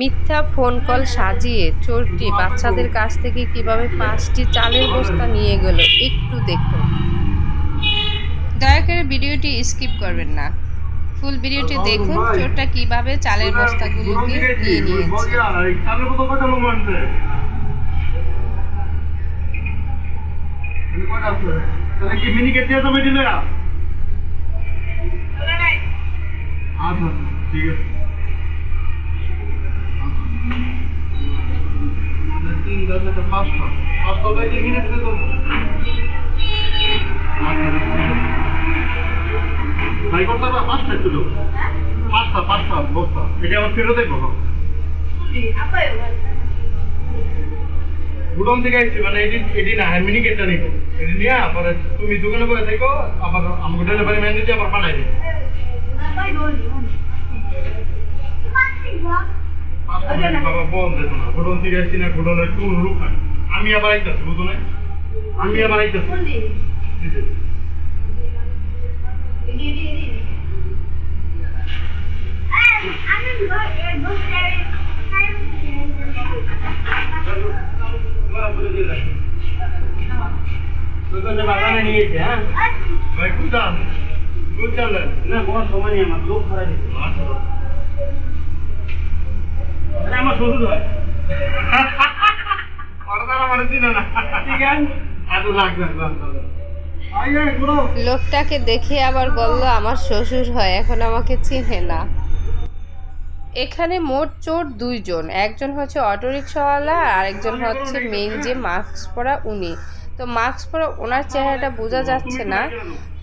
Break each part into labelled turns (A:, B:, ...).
A: মিথ্যা phone call সাজিয়ে চোরটি বাচ্চাদের কাছ থেকে কীভাবে পাঁচটি চালের বস্তা নিয়ে গেল একটু দেখুন। দয়া করে ভিডিওটি স্কিপ করবেন না। ফুল ভিডিওটি দেখুন, চোরটা কীভাবে চালের বস্তাগুলোকে নিয়ে নিয়েছে।
B: দিলে আচ্ছা ঠিক আছে। গুডন থেকে আসছি মানে এটি এটি না হ্যাঁ মিনি কেটটা নিব। নিয়ে পরে তুমি দোকানে বসে দেখো আবার আমাকে ডেলিভারি ম্যান দিতে আবার পাঠাই দিই বাবা বল দেতো না গুডন থেকে আসছি না গুডন একটু লোক নাই। আমি আবার আইতাছি বুঝো না আমি আবার আইতাছি। নিয়েছে হ্যাঁ ভাই কুদান না কোনো সময় নেই আমার লোক দিতে আরে আমার শ্বশুর হয়।
A: লোকটাকে দেখে আবার বলল আমার শ্বশুর হয় এখন আমাকে চিনে না। এখানে মোট চোর দুইজন। একজন হচ্ছে অটোরিক্সাওয়ালা আর একজন হচ্ছে মেন যে মাস্ক পরা উনি। তো মাস্ক পরে ওনার চেহারাটা বোঝা যাচ্ছে না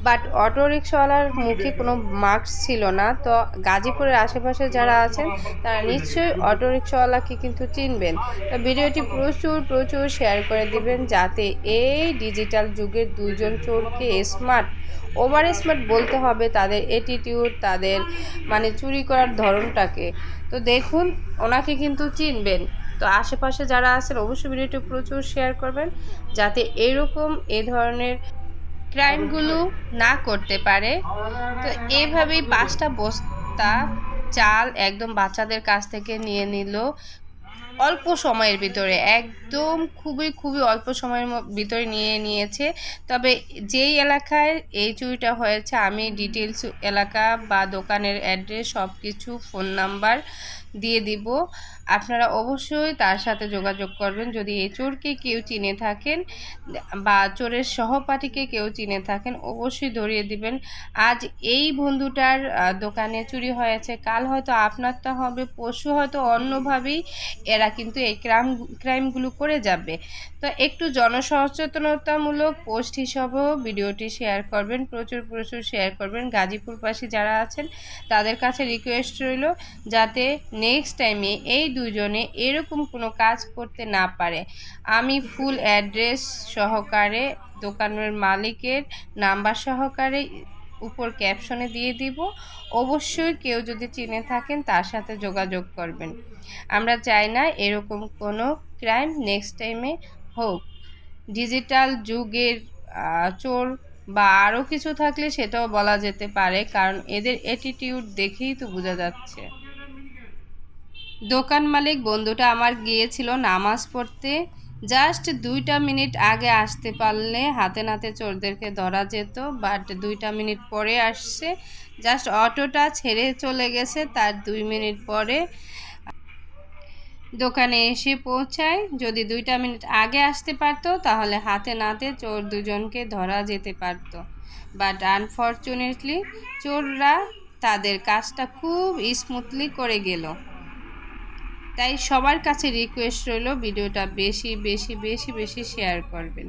A: বাট অটোরিকশাওয়ালার মুখে কোনো মাস্ক ছিল না। তো গাজীপুরের আশেপাশে যারা আছেন, তারা নিশ্চয়ই অটোরিকশাওয়ালাকে কিন্তু চিনবেন। তো ভিডিওটি প্রচুর প্রচুর শেয়ার করে দিবেন যাতে এই ডিজিটাল যুগের দুজন চোরকে স্মার্ট ওভার স্মার্ট বলতে হবে তাদের অ্যাটিটিউড তাদের মানে চুরি করার ধরনটাকে। তো দেখুন, ওনাকে কিন্তু চিনবেন। তো আশেপাশে যারা আছেন, অবশ্যই ভিডিওটি প্রচুর শেয়ার করবেন, যাতে এরকম এ ধরনের ক্রাইমগুলো না করতে পারে। তো এইভাবেই পাঁচটা বস্তা চাল একদম বাচ্চাদের কাছ থেকে নিয়ে নিল। অল্প সময়ের ভিতরে, একদম খুবই খুবই অল্প সময়ের ভিতরে নিয়ে নিয়েছে। তবে যেই এলাকায় এই চুরিটা হয়েছে, আমি ডিটেলস এলাকা বা দোকানের অ্যাড্রেস সব কিছু ফোন নাম্বার দিয়ে দিব। আপনারা অবশ্যই তার সাথে যোগাযোগ করবেন। যদি এই চোরকে কেউ চিনে থাকেন বা চোরের সহপাঠীকে কেউ চিনে থাকেন, অবশ্যই ধরিয়ে দিবেন। আজ এই বন্ধুটার দোকানে চুরি হয়েছে। কাল হয়তো আপনারটা হবে পশু হয়তো অন্যভাবেই এরা কিন্তু এই ক্রাইম ক্রাইমগুলো করে যাবে। তো একটু জনসচেতনতামূলক পোস্ট হিসাবেও ভিডিওটি শেয়ার করবেন, প্রচুর প্রচুর শেয়ার করবেন। গাজীপুরবাসী যারা আছেন, তাদের কাছে রিকোয়েস্ট রইল যাতে নেক্সট টাইমে এই দুজনে এরকম কোনো কাজ করতে না পারে। আমি ফুল অ্যাড্রেস সহকারে, দোকানের মালিকের নাম্বার সহকারে উপর ক্যাপশনে দিয়ে দিব। অবশ্যই কেউ যদি চিনে থাকেন, তার সাথে যোগাযোগ করবেন। আমরা চাই না এরকম কোনো ক্রাইম নেক্সট টাইমে হোক। ডিজিটাল যুগের চোর বা আরও কিছু থাকলে সেটাও বলা যেতে পারে, কারণ এদের অ্যাটিটিউড দেখেই তো বোঝা যাচ্ছে। দোকান মালিক বন্ধুটা আমার গিয়েছিল নামাজ পড়তে। জাস্ট দুইটা মিনিট আগে আসতে পারলে হাতে নাতে চোরদেরকে ধরা যেত বাট দুইটা মিনিট পরে আসছে। জাস্ট অটোটা ছেড়ে চলে গেছে, তার দুই মিনিট পরে দোকানে এসে পৌঁছায়। যদি দুইটা মিনিট আগে আসতে পারতো, তাহলে হাতে নাতে চোর দুজনকে ধরা যেতে পারতো। বাট আনফর্চুনেটলি চোররা তাদের কাজটা খুব স্মুথলি করে গেল। তাই সবার কাছে রিকোয়েস্ট রইল ভিডিওটা বেশি বেশি বেশি বেশি শেয়ার করবেন.